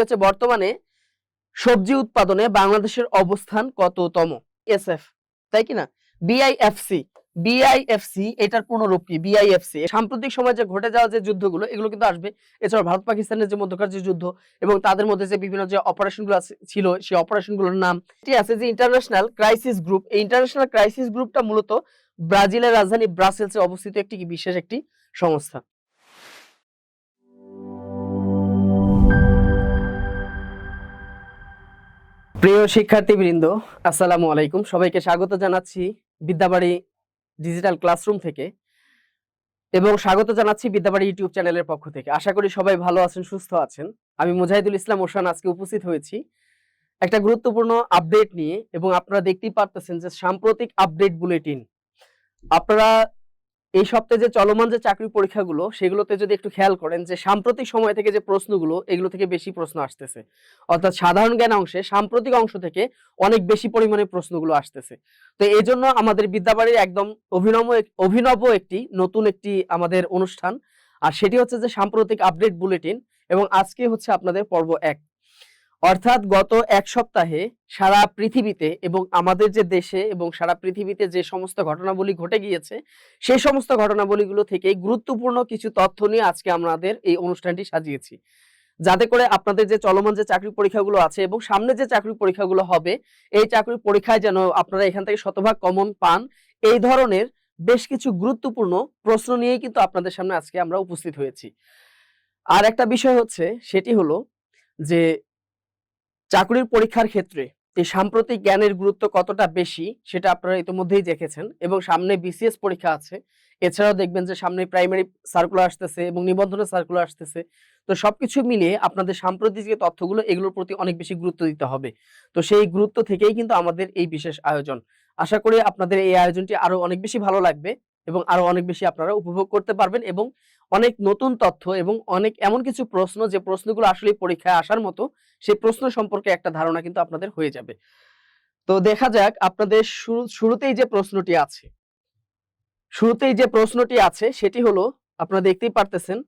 হচ্ছে বর্তমানে সবজি উৎপাদনে বাংলাদেশের অবস্থান কততম? এসএফ, তাই কি না? বিআইএফসি বিআইএফসি এটার পুনরূপ কি? বিআইএফসি সাম্প্রতিক সময়ে যে ঘটে যাওয়া যে যুদ্ধগুলো, এগুলো কিন্তু আসবে। এছাড়া ভারত পাকিস্তানের যে মধ্যকার যে যুদ্ধ এবং তাদের মধ্যে যে বিভিন্ন যে অপারেশনগুলো ছিল, সেই অপারেশনগুলোর নাম এটি আছে যে ইন্টারন্যাশনাল ক্রাইসিস গ্রুপ। এই ইন্টারন্যাশনাল ক্রাইসিস গ্রুপটা মূলত ব্রাজিলের রাজধানী ব্রাসেলসে অবস্থিত একটি বিশেষ একটি সংস্থা। প্রিয় শিক্ষার্থীবৃন্দ, আসসালামু আলাইকুম। সবাইকে স্বাগত জানাচ্ছি বিদ্যাবাড়ি ডিজিটাল ক্লাসরুম থেকে এবং স্বাগত জানাচ্ছি বিদ্যাবাড়ি ইউটিউব চ্যানেলের পক্ষ থেকে। আশা করি সবাই ভালো আছেন, সুস্থ আছেন। আমি মুজাহিদুল ইসলাম ওসান আজকে উপস্থিত হয়েছি। একটা গুরুত্বপূর্ণ আপডেট নিয়ে এবং আপনারা দেখতেই পারতেছেন যে সাম্প্রতিক আপডেট বুলেটিন। আপনারা এই সপ্তাহে যে চলমান যে চাকরি পরীক্ষাগুলো, সেগুলোতে যদি একটু খেয়াল করেন যে সাম্প্রতিক সময় থেকে যে প্রশ্নগুলো, এগুলো থেকে বেশি প্রশ্ন আসতেছে। অর্থাৎ সাধারণ জ্ঞান অংশে সাম্প্রতিক অংশ থেকে অনেক বেশি পরিমাণে প্রশ্নগুলো আসতেছে। তো এই জন্য আমাদের বিদ্যাবাড়ির একদম অভিনব অভিনব একটি, নতুন একটি আমাদের অনুষ্ঠান। আর সেটি হচ্ছে যে সাম্প্রতিক আপডেট বুলেটিন এবং আজকে হচ্ছে আপনাদের পর্ব এক। অর্থাৎ গত এক সপ্তাহে সারা পৃথিবীতে এবং আমাদের যে দেশে এবং সারা পৃথিবীতে যে সমস্ত ঘটনাবলী ঘটে গিয়েছে, সেই সমস্ত ঘটনাবলীগুলো থেকে গুরুত্বপূর্ণ কিছু তথ্য নিয়ে আজকে আমাদের এই অনুষ্ঠানটি সাজিয়েছি। যাতে করে আপনাদের যে চলমান যে চাকরি পরীক্ষাগুলো আছে এবং সামনে যে চাকরি পরীক্ষাগুলো হবে, এই চাকরি পরীক্ষায় যেন আপনারা এখান থেকে শতভাগ কমন পান, এই ধরনের বেশ কিছু গুরুত্বপূর্ণ প্রশ্ন নিয়েই কিন্তু আপনাদের সামনে আজকে আমরা উপস্থিত হয়েছি। আর একটা বিষয় হচ্ছে, সেটি হলো যে চাকরির পরীক্ষার ক্ষেত্রে এই সাম্প্রতিক জ্ঞানের গুরুত্ব কতটা বেশি, সেটা আপনারা ইতিমধ্যেই দেখেছেন এবং সামনে বিসিএস পরীক্ষা আছে। এছাড়াও দেখবেন যে সামনে প্রাইমারি সার্কুলার আসতেছে এবং নিবন্ধনের সার্কুলার আসতেছে। তো সবকিছু মিলিয়ে আপনাদের সাম্প্রতিক যে তথ্যগুলো, এগুলোর প্রতি অনেক বেশি গুরুত্ব দিতে হবে। তো সেই গুরুত্ব থেকেই কিন্তু আমাদের এই বিশেষ আয়োজন। আশা করি আপনাদের এই আয়োজনটি আরও অনেক বেশি ভালো লাগবে এবং আরও অনেক বেশি আপনারা উপভোগ করতে পারবেন এবং অনেক নতুন তথ্য এবং অনেক এমন কিছু প্রশ্ন যে প্রশ্নগুলো আসলে পরীক্ষায় আসার মতো, সেই প্রশ্ন সম্পর্কে একটা ধারণা কিন্তু আপনাদের হয়ে যাবে। তো দেখা যাক আপনাদের শুরু, শুরুতেই যে প্রশ্নটি আছে, শুরুতেই যে প্রশ্নটি আছে সেটি হলো, আপনারা দেখতেই পারতেছেন।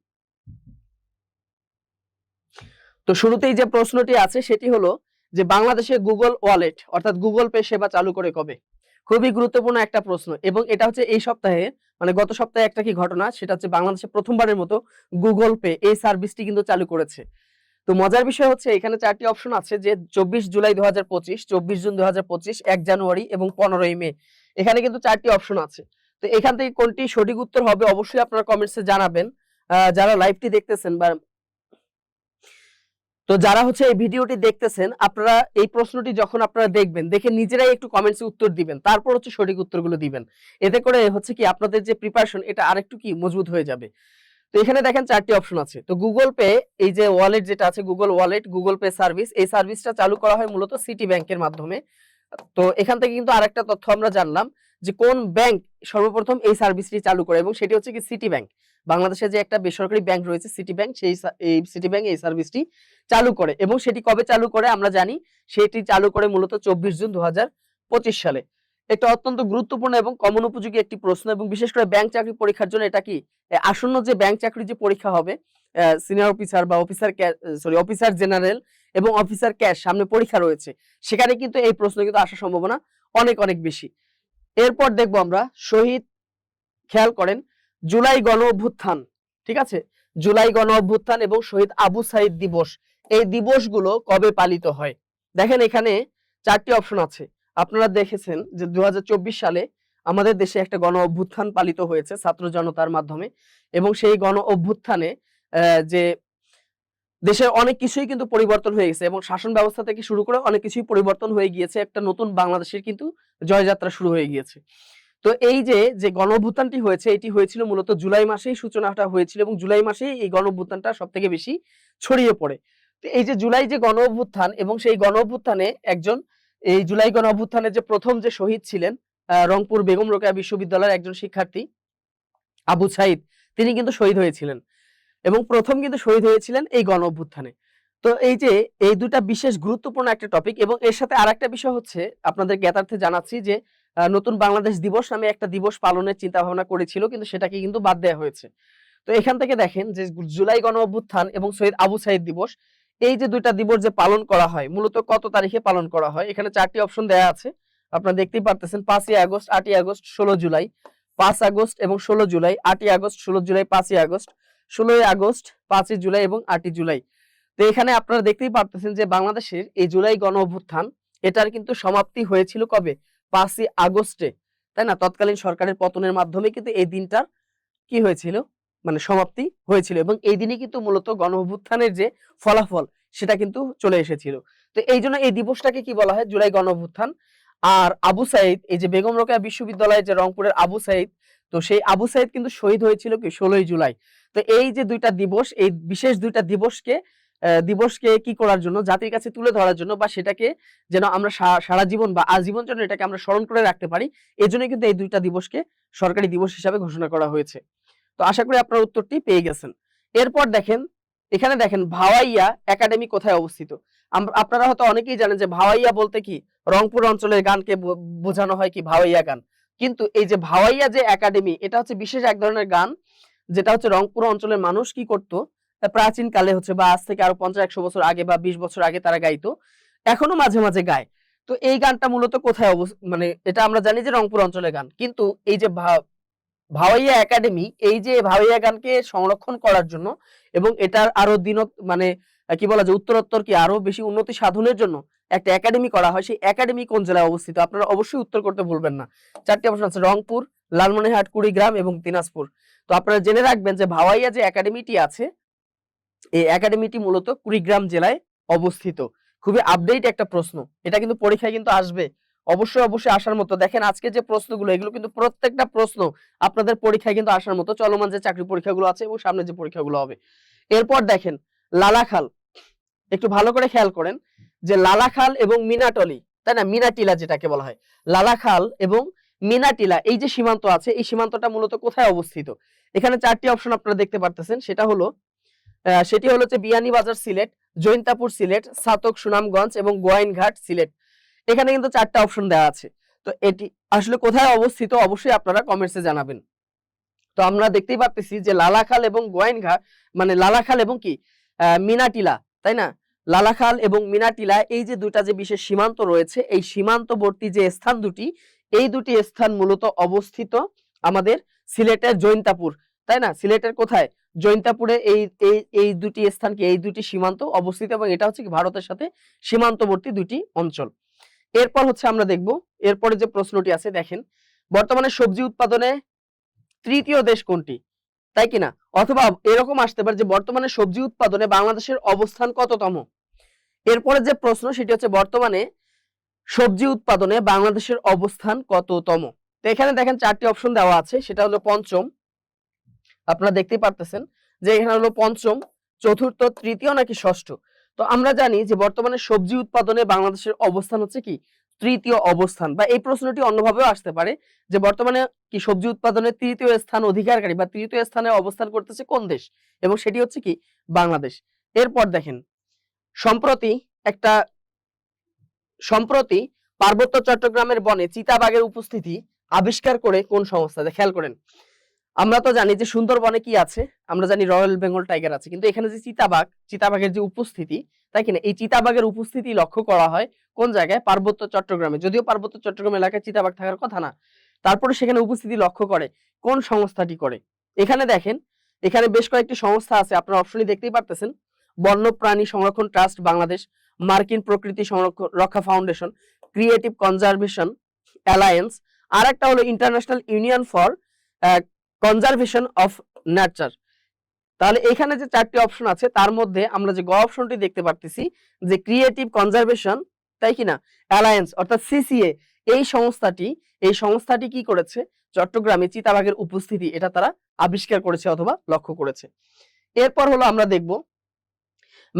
তো শুরুতেই যে প্রশ্নটি আছে সেটি হলো যে বাংলাদেশে গুগল ওয়ালেট অর্থাৎ গুগল পে সেবা চালু করে কবে? খুবই গুরুত্বপূর্ণ একটা প্রশ্ন। এবং এটা হচ্ছে এই সপ্তাহে মানে গত সপ্তাহে একটা কি ঘটনা, সেটা হচ্ছে বাংলাদেশে প্রথমবারের মতো গুগল পে এই সার্ভিসটি কিন্তু চালু করেছে। তো মজার বিষয় হচ্ছে এখানে চারটি অপশন আছে যে চব্বিশ জুলাই দু হাজার পঁচিশ, চব্বিশ জুন দু হাজার পঁচিশ, এক জানুয়ারি এবং পনেরোই মে। এখানে কিন্তু চারটি অপশন আছে। তো এখান থেকে কোনটি সঠিক উত্তর হবে অবশ্যই আপনারা কমেন্টসে জানাবেন। যারা লাইভটি দেখতেছেন বা তো যারা হচ্ছে এই ভিডিওটি দেখতেছেন, আপনারা এই প্রশ্নটি যখন আপনারা দেখবেন, দেখে নিজেরাই একটু কমেন্টসে উত্তর দিবেন, তারপর হচ্ছে সঠিক উত্তরগুলো দিবেন। এতে করে হচ্ছে কি আপনাদের যে প্রিপারেশন এটা আরেকটু কি মজবুত হয়ে যাবে। তো এখানে দেখেন চারটি অপশন আছে। তো গুগল পে এই যে ওয়ালেট যেটা আছে Google wallet Google Pay service এই সার্ভিসটা চালু করা হয় মূলত সিটি ব্যাংকের মাধ্যমে। তো এখান থেকে কিন্তু আরেকটা তথ্য আমরা জানলাম। যে কোন ব্যাংক সর্বপ্রথম এই সার্ভিসটি চালু করে এবং সেটি হচ্ছে কি সিটি ব্যাংক বাংলাদেশে যে একটা বেসরকারি ব্যাংক রয়েছে সিটি ব্যাংক সেই এই সিটি ব্যাংক এই সার্ভিসটি চালু করে এবং সেটি কবে চালু করে আমরা জানি? সেটি চালু করে মূলত চব্বিশ জুন দু সালে। এটা অত্যন্ত গুরুত্বপূর্ণ এবং কমন উপযোগী একটি প্রশ্ন এবং বিশেষ করে ব্যাংক চাকরি পরীক্ষার জন্য এটা কি? আসন্ন যে ব্যাংক চাকরির যে পরীক্ষা হবে সিনিয়র অফিসার বা অফিসার সরি অফিসার জেনারেল এবং অফিসার ক্যাশ সামনে পরীক্ষা রয়েছে। সেখানে কিন্তু এই প্রশ্ন কিন্তু আসার সম্ভাবনা অনেক অনেক বেশি। এরপর দেখব আমরা, শহীদ, খেয়াল করেন, জুলাই গণ অভ্যুত্থান, ঠিক আছে? জুলাই গণ অভ্যুত্থান এবং শহীদ আবু সাইদ দিবস, এই দিবসগুলো কবে পালিত হয়? দেখেন এখানে চারটি অপশন আছে। আপনারা দেখেছেন যে দু হাজার চব্বিশ সালে আমাদের দেশে একটা গণ অভ্যুত্থান পালিত হয়েছে ছাত্র জনতার মাধ্যমে এবং সেই গণ অভ্যুত্থানে যে দেশের অনেক কিছুই কিন্তু পরিবর্তন হয়ে গেছে এবং শাসন ব্যবস্থা থেকে শুরু করে অনেক কিছুই পরিবর্তন হয়ে গিয়েছে। একটা নতুন বাংলাদেশের কিন্তু জয়যাত্রা শুরু হয়ে গিয়েছে। তো এই যে যে গণ অভ্যুত্থানটি হয়েছে, এটি হয়েছিল মূলত জুলাই মাসেই সূচনাটা হয়েছিল এবং জুলাই মাসেই এই গণ অভ্যুত্থানটা সব থেকে বেশি ছড়িয়ে পড়ে। তো এই যে জুলাই যে গণ অভ্যুত্থান এবং সেই গণ অভ্যুত্থানে একজন, এই জুলাই গণ অভ্যুত্থানের যে প্রথম যে শহীদ ছিলেন রংপুর বেগম রোকেয়া বিশ্ববিদ্যালয়ের একজন শিক্ষার্থী, আবু সাইদ, তিনি কিন্তু শহীদ হয়েছিলেন। এবং প্রথম কিন্তু শহীদ হয়েছিলেন এই গণ অভ্যুত্থানে তো এই যে, এই দুটা বিশেষ গুরুত্বপূর্ণ একটা টপিক এবং এর সাথে আরেকটা বিষয় হচ্ছে, আপনাদের জ্ঞাতার্থে জানাচ্ছি যে নতুন বাংলাদেশ দিবস নামে একটা দিবস পালনের চিন্তা ভাবনা করেছিল, কিন্তু সেটাকে কিন্তু বাদ দেওয়া হয়েছে। তো এখান থেকে দেখেন যে, জুলাই গণ অভ্যুত্থান এবং শহীদ আবু সাইদ দিবস, এই যে দুইটা দিবস যে পালন করা হয়, মূলত কত তারিখে পালন করা হয়, এখানে চারটি অপশন দেয়া আছে। আপনারা দেখতেই পারতেছেন, পাঁচই আগস্ট, আটই আগস্ট, ষোলো জুলাই, পাঁচ আগস্ট এবং ষোলো জুলাই, আটই আগস্ট, ষোলো জুলাই, পাঁচই আগস্ট। ষোলোই আগস্ট, পাঁচই জুলাই এবং আটই জুলাই। তো এখানে আপনারা দেখতেই পারতেছেন যে বাংলাদেশের এই জুলাই গণ অভ্যুত্থান, এটার কিন্তু সমাপ্তি হয়েছিল কবে? পাঁচই আগস্টে। তাই না? তৎকালীন সরকারের পতনের মাধ্যমে কিন্তু এই দিনটার কি হয়েছিল? মানে সমাপ্তি হয়েছিল এবং এই দিনে কিন্তু মূলত গণ অভ্যুত্থানের যে ফলাফল, সেটা কিন্তু চলে এসেছিল। তো এই জন্য এই দিবসটাকে কি বলা হয়? জুলাই গণ অভ্যুত্থান। আর আবু সাইদ, এই যে বেগম রোকেয়া বিশ্ববিদ্যালয়ে যে রংপুরের আবু সাইদ তো সেই আবু সাইদ কিন্তু শহীদ হয়েছিল কি, ষোলোই জুলাই। তো এই যে দুইটা দিবস, এই বিশেষ দুইটা দিবসকে দিবসকে কি করার জন্য, জাতির কাছে তুলে ধরার জন্য বা সেটাকে যেন আমরা সারা জীবন বা আজীবন জন্য এটাকে আমরা স্মরণ করে রাখতে পারি এই জন্য কিন্তু এই দুইটা দিবসকে সরকারি দিবস হিসাবে ঘোষণা করা হয়েছে। তো আশা করি আপনার উত্তরটি পেয়ে গেছেন। এরপর দেখেন, এখানে দেখেন ভাওয়াইয়া একাডেমি কোথায় অবস্থিত? আপনারা হয়তো অনেকেই জানেন যে ভাওয়াইয়া বলতে কি, রংপুর অঞ্চলের গানকে বোঝানো হয় কি ভাওয়াইয়া গান। কিন্তু এই যে ভাওয়াইয়া যে একাডেমি, এটা হচ্ছে বিশেষ এক ধরনের গান, যেটা হচ্ছে রংপুর অঞ্চলের মানুষ কি করতো? প্রাচীন কালে হচ্ছে বা আজ থেকে আরও পঞ্চাশ, একশো বছর আগে বা বিশ বছর আগে তারা গাইতো, এখনও মাঝে মাঝে গায়। তো এই গানটা মূলত কোথায় মানে এটা আমরা জানি যে রংপুর অঞ্চলের গান। কিন্তু এই যে ভাওয়াইয়া একাডেমি, এই যে ভাওয়াইয়া গানকে সংরক্ষণ করার জন্য এবং এটার আরও দিন মানে কি বলা যায়, উত্তরোত্তর কি আরও বেশি উন্নতি সাধনের জন্য একটা একাডেমি করা হয়, সেই একাডেমি কোন জেলায় অবস্থিত? আপনারা অবশ্যই উত্তর করতে ভুলবেন না। চারটি অপশন আছে, রংপুর, লালমনিরহাট, কুড়িগ্রাম এবং দিনাজপুর। তো আপনারা জেনে রাখবেন যে ভাওয়াইয়া যে একাডেমিটি আছে, এই একাডেমিটি মূলত কুড়িগ্রাম জেলায় অবস্থিত। খুবই আপডেট একটা প্রশ্ন। এটা কিন্তু পরীক্ষায় কিন্তু আসবে। অবশ্যই অবশ্যই আসার মতো। দেখেন, আজকে যে প্রশ্নগুলো, এগুলো কিন্তু প্রত্যেকটা প্রশ্ন আপনাদের পরীক্ষায় কিন্তু আসার মতো চলমান যে চাকরি পরীক্ষাগুলো আছে এবং সামনে যে পরীক্ষাগুলো হবে। এরপর দেখেন, লালাখাল। একটু ভালো করে খেয়াল করেন। যে লালাখাল এবং মিনাটলি তাই না? মিনাটিলা যেটাকে বলা হয়। লালাখাল এবং মিনাটিলা এই যে সীমান্ত আছে, এই সীমান্তটা মূলত কোথায় অবস্থিত? এখানে চারটি অপশন আপনারা দেখতে পারতেছেন। সেটা হলো সেটি হলো যে বিয়ানীবাজার সিলেট, জৈন্তাপুর সিলেট, সাতক সুনামগঞ্জ এবং গোয়াইনঘাট সিলেট। এখানে কিন্তু চারটা অপশন দেওয়া আছে। তো এটি আসলে কোথায় অবস্থিত অবশ্যই আপনারা কমেন্টসে জানাবেন। তো আমরা দেখতেই পারতেছি যে লালাখাল এবং গোয়াইনঘাট মানে লালাখাল এবং কি? মিনাটিলা তাই না? লালাখাল এবং মিনাটিলা এই যে দুটা যে বিশেষ সীমান্ত রয়েছে, এই সীমান্তবর্তী যে স্থান দুটি, এই দুটি স্থান মূলত অবস্থিত আমাদের সিলেটের জৈন্তাপুর। তাই না? সিলেটের কোথায়? জৈন্তাপুরে এই এই দুটি স্থান কি? এই দুটি সীমান্ত অবস্থিত এবং এটা হচ্ছে কি ভারতের সাথে সীমান্তবর্তী দুটি অঞ্চল। এরপর হচ্ছে আমরা দেখব, এরপরে যে প্রশ্নটি আছে দেখেন, বর্তমানে সবজি উৎপাদনে তৃতীয় দেশ কোনটি? তাই কিনা অথবা এরকম আসতে পারে যে বর্তমানে সবজি উৎপাদনে বাংলাদেশের অবস্থান কততম? এরপরে যে প্রশ্ন, সেটি হচ্ছে বর্তমানে সবজি উৎপাদনে বাংলাদেশের অবস্থান কততম? তো এখানে দেখেন চারটি অপশন দেওয়া আছে, সেটা হলো পঞ্চম। আপনারা দেখতেই পারতেছেন যে এখানে হলো পঞ্চম, চতুর্থ, তৃতীয় নাকি ষষ্ঠ? তো আমরা জানি যে বর্তমানে সবজি উৎপাদনে বাংলাদেশের অবস্থান হচ্ছে কি? তৃতীয় অবস্থান। বা এই প্রশ্নটি অন্যভাবেও আসতে পারে যে বর্তমানে কি সবজি উৎপাদনে তৃতীয় স্থান অধিকারকারী বা তৃতীয় স্থানে অবস্থান করতেছে কোন দেশ? এবং সেটি হচ্ছে কি? বাংলাদেশ। এরপর দেখেন সম্প্রতি একটা, সম্প্রতি পার্বত্য চট্টগ্রামের বনে চিতাবাঘের উপস্থিতি আবিষ্কার করে কোন সংস্থা? খেয়াল করেন। আমরা তো জানি যে সুন্দরবনে কি আছে, আমরা জানি রয়্যাল বেঙ্গল টাইগার আছে, কিন্তু এখানে যে চিতাবাঘ, চিতাবাঘের যে উপস্থিতি, তাই কিনা? এই চিতাবাঘের উপস্থিতি লক্ষ্য করা হয় কোন জায়গায়? পার্বত্য চট্টগ্রামে। যদিও পার্বত্য চট্টগ্রাম এলাকায় চিতাবাঘ থাকার কথা না, তারপরে সেখানে উপস্থিতি লক্ষ্য করে কোন সংস্থাটি করে? এখানে দেখেন, এখানে বেশ কয়েকটি সংস্থা আছে, আপনার অপশনই দেখতেই পারতেছেন। বন্যপ্রাণী সংরক্ষণ ট্রাস্ট বাংলাদেশ, মার্কিন প্রকৃতি সংরক্ষণ রক্ষা ফাউন্ডেশন, ক্রিয়েটিভ কনজারভেশন অ্যালায়েন্স আর একটা হলো international union for conservation of nature. তাহলে এখানে যে চারটি অপশন আছে, তার মধ্যে আমরা যে গ অপশনটি দেখতে পারতেছি, যে ক্রিয়েটিভ কনজারভেশন, তাই কি না? অ্যালায়েন্স, অর্থাৎ সিসিএ এই সংস্থাটি এই সংস্থাটি কি করেছে? চট্টগ্রামে চিতাবাঘের উপস্থিতি, এটা তারা আবিষ্কার করেছে অথবা লক্ষ্য করেছে। এরপর হলো আমরা দেখব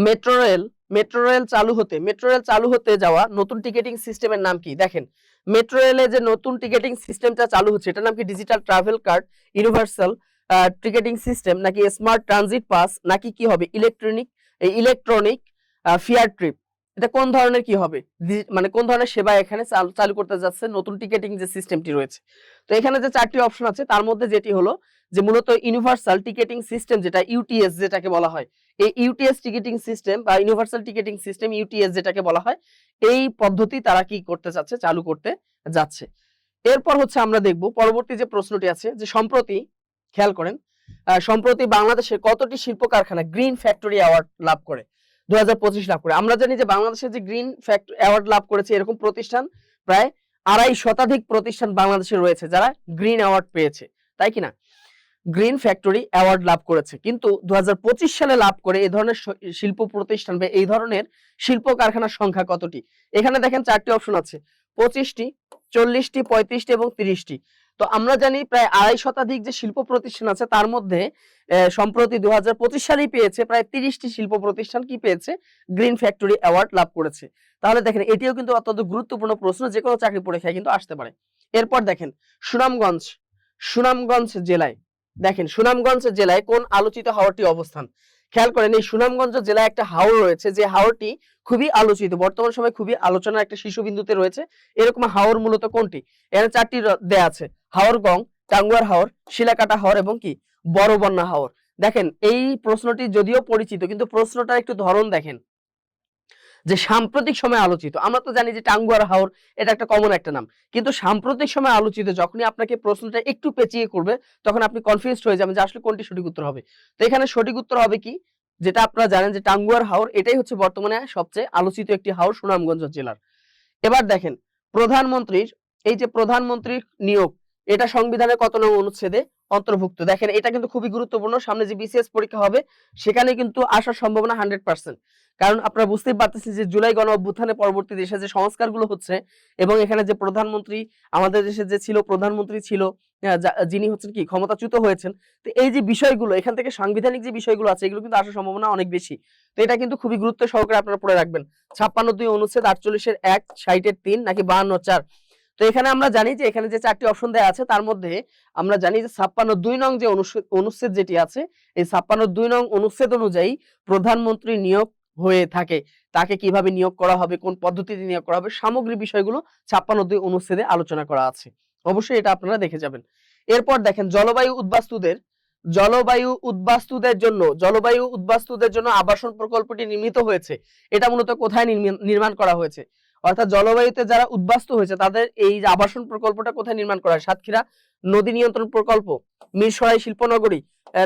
মেট্রো রেল মেট্রো রেল চালু হতে, মেট্রো রেল চালু হতে যাওয়া নতুন টিকেটিং সিস্টেমের নাম কি? দেখেন, মেট্রো রেলে যে নতুন টিকেটিং সিস্টেমটা চালু হচ্ছে, এটার নাম কি? Digital travel card, universal ticketing system, নাকি স্মার্ট ট্রানজিট পাস নাকি কি হবে? ইলেকট্রনিক ইলেকট্রনিক ফিয়ার ট্রিপ এটা কোন ধরনের কি হবে? মানে কোন ধরনের সেবা এখানে চালু- করতে যাচ্ছে? নতুন টিকেটিং যে সিস্টেমটি রয়েছে। তো এখানে যে চারটি অপশন আছে, তার মধ্যে যেটি হলো যে মূলত ইউনিভার্সাল টিকেটিং সিস্টেম যেটা ইউটিএস যেটাকে বলা হয়, এই ইউটিএস টিকেটিং সিস্টেম বা ইউনিভার্সাল টিকেটিং সিস্টেম ইউটিএস যেটাকে বলা হয়, এই পদ্ধতি তারা কি করতে চাচ্ছে চালু করতে যাচ্ছে। এরপর হচ্ছে আমরা দেখব পরবর্তী যে প্রশ্নটি আছে যে সম্প্রতি, খেয়াল করেন সম্প্রতি বাংলাদেশে কতটি শিল্প কারখানা গ্রিন ফ্যাক্টরি অ্যাওয়ার্ড লাভ করে? দু লাভ করে। আমরা জানি যে বাংলাদেশে যে গ্রিন ফ্যাক্টরি অ্যাওয়ার্ড লাভ করেছে এরকম প্রতিষ্ঠান প্রায় আড়াই শতাধিক প্রতিষ্ঠান বাংলাদেশে রয়েছে যারা গ্রিন অ্যাওয়ার্ড পেয়েছে। তাই কিনা গ্রিন ফ্যাক্টরি অ্যাওয়ার্ড লাভ করেছে। কিন্তু দু হাজার পঁচিশ সালে লাভ করে এই ধরনের শিল্প প্রতিষ্ঠান বা এই ধরনের শিল্প কারখানার সংখ্যা কতটি? এখানে দেখেন চারটি অপশন আছে। পঁচিশটি, চল্লিশটি, পঁয়ত্রিশটি এবং তিরিশটি। তো আমরা জানি প্রায় আড়াই শতাধিক যে শিল্প প্রতিষ্ঠান আছে, তার মধ্যে সম্প্রতি দু সালেই পেয়েছে প্রায় তিরিশটি শিল্প প্রতিষ্ঠান কি পেয়েছে? গ্রিন ফ্যাক্টরি অ্যাওয়ার্ড লাভ করেছে। তাহলে দেখেন, এটিও কিন্তু অত্যন্ত গুরুত্বপূর্ণ প্রশ্ন যে কোনো চাকরি পরীক্ষায় কিন্তু আসতে পারে। এরপর দেখেন, সুনামগঞ্জ সুনামগঞ্জ জেলায়, দেখেন, সুনামগঞ্জ জেলায় কোন আলোচিত হাওরটি অবস্থান? খেয়াল করেন, এই সুনামগঞ্জ জেলায় একটা হাওর রয়েছে, যে হাওরটি খুবই আলোচিত, বর্তমান সময় খুবই আলোচনার একটা শীর্ষবিন্দুতে রয়েছে। এরকম হাওর মূলত কোনটি? এখানে চারটি দেয়া আছে। হাওরগং টাঙ্গুয়ার হাওর, শিলাকাটা হাওর এবং কি? বড় বন্যা হাওর। দেখেন, এই প্রশ্নটি যদিও পরিচিত, কিন্তু প্রশ্নটার একটু ধরন দেখেন। যে সাম্প্রতিক সময় আলোচিত, আমরা তো জানি যে টাঙ্গুয়ার হাওর, এটা একটা কমন একটা নাম। কিন্তু সাম্প্রতিক সময় আলোচিত, যখনই আপনাকে প্রশ্নটা একটু পেঁচিয়ে করবে, তখন আপনি কনফিউজড হয়ে যাবেন যে আসলে কোনটি সঠিক উত্তর হবে। তো এখানে সঠিক উত্তর হবে কি? যেটা আপনারা জানেন যে টাঙ্গুয়ার হাওর, এটাই হচ্ছে বর্তমানে সবচেয়ে আলোচিত একটি হাওর সুনামগঞ্জ জেলার। এবার দেখেন, প্রধানমন্ত্রীর, এই যে প্রধানমন্ত্রীর নিয়োগ এটা সংবিধানের কত নং অনুচ্ছেদে অন্তর্ভুক্ত? দেখেন, এটা কিন্তু খুবই গুরুত্বপূর্ণ। সামনে যে বিসিএস পরীক্ষা হবে, সেখানে কিন্তু আসার সম্ভাবনা হান্ড্রেড পার্সেন্ট কারণ আপনারা বুঝতেই পারতেছেন যে জুলাই গণ অভ্যুত্থানের পরবর্তী দেশে যে সংস্কারগুলো হচ্ছে, এবং এখানে যে প্রধানমন্ত্রী, আমাদের দেশে যে ছিল, প্রধানমন্ত্রী ছিল যিনি হচ্ছেন কি, ক্ষমতাচ্যুত হয়েছেন, তো এই যে বিষয়গুলো, এখান থেকে সাংবিধানিক যে বিষয়গুলো আছে, এগুলো কিন্তু আসার সম্ভাবনা অনেক বেশি। তো এটা কিন্তু খুবই গুরুত্ব সহকারে আপনারা পড়ে রাখবেন। ছাপ্পান্ন দুই অনুচ্ছেদ, আটচল্লিশের এক, ষাটের তিন, নাকি বাহান্ন চার। তো এখানে আমরা জানি যে এখানে যে চারটি অপশন দেওয়া আছে, তার মধ্যে আমরা জানি যে ছাপ্পান্ন দুই নং যে অনুচ্ছেদ যেটি আছে, এই ছাপ্পান্ন দুই নং অনুচ্ছেদ অনুযায়ী প্রধানমন্ত্রী নিয়োগ হয়ে থাকে। তাকে কীভাবে নিয়োগ করা হবে, কোন পদ্ধতিতে নিয়োগ করা হবে সামগ্রিক বিষয়গুলো ছাপ্পান্ন দুই অনুচ্ছেদে আলোচনা করা আছে। অবশ্যই এটা আপনারা দেখে যাবেন। এরপর দেখেন, জলবায়ু উদ্বাস্তুদের জলবায়ু উদ্বাস্তুদের জন্য, জলবায়ু উদ্বাস্তুদের জন্য আবাসন প্রকল্পটি নির্মিত হয়েছে। এটা মূলত কোথায় নির্মি- নির্মাণ করা হয়েছে? অর্থাৎ জলবায়ুতে যারা উদ্বাস্তু হয়েছে, তাদের এই আবাসন প্রকল্পটা কোথায় নির্মাণ করা হয়? সাতক্ষীরা নদী নিয়ন্ত্রণ প্রকল্প, মিরসরাই শিল্পনগরী